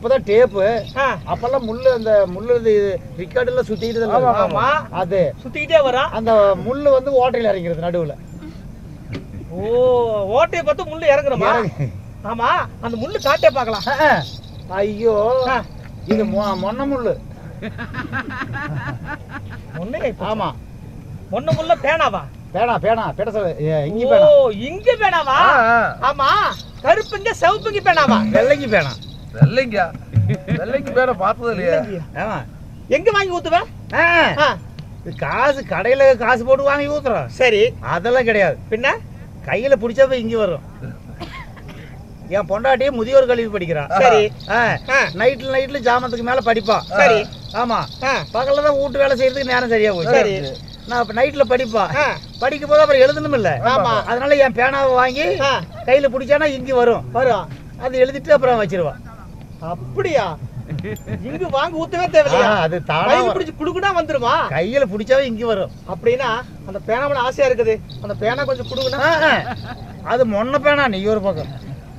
இப்பதான் டேப்பு அப்பெல்லாம் முள்ளு அந்த முள்ளு இது ரிக்கார்டுல சுத்திக்கிட்டு ஆமா. அது. சுத்திக்கிட்டே வரும் அந்த முள்ளு வந்து ஓட்டையில இறங்கிறது நடுவுல. ஓ ஓட்டையை பார்த்து முள்ளு இறங்குறமா? இறங்கு. ஆமா அந்த முள்ளு காட்டே பார்க்கலாம். ஐயோ. இது மொன்ன முள்ளு. ஒண்ணே ஆமா. ஒண்ணு முள்ள பேனாவா? பேனா பேனா பேட சொல்ல. இங்கி ஓ பேனா. இங்க பேனாவா? ஆமா கருப்புங்க சிவப்புங்க பேனாவா? வெள்ளைக்கு பேனா. வெள்ளைங்க. வெள்ளைக்கு பேரை பார்த்தது இல்லையா. எங்க வாங்கி ஊத்துவேன் காசு கடையில காசு போட்டு வாங்கி ஊத்துறோம். சரி. அதெல்லாம் கிடையாது. பின்ன கையில பிடிச்சப்ப இங்க வரும். என் பொண்டாட்டியே முதியோர் கல்வி படிக்கிறா. சரி. நைட்ல நைட்ல ஜாமத்துக்கு மேல படிப்பா. சரி. ஆமா. பகல்ல தான் வீட்டு வேலை செய்யறதுக்கு நேரம் சரியா போச்சு. சரி. நான் இப்ப நைட்ல படிப்பா. படிக்கும் போது அப்புறம் எழுதணும் இல்ல. ஆமா. அதனால என் பேனாவை வாங்கி கையில பிடிச்சானா இங்க வரும். வரும். அது எழுதிட்டு அப்புறம் வச்சிருவா. அப்படியா? இங்க வாங்க ஊத்தவே தேவையில்லையா? ஆ, அது தானா பிடிச்சு குடுக்குனா வந்துருமா? கையில பிடிச்சாவே இங்க வரும். அப்படின்னா அந்த பேனாவோட ஆசையா இருக்குது. அந்த பேனா கொஞ்சம் குடுக்குனா. அது மொன்ன பேனா நீ ஒரு பக்கம்.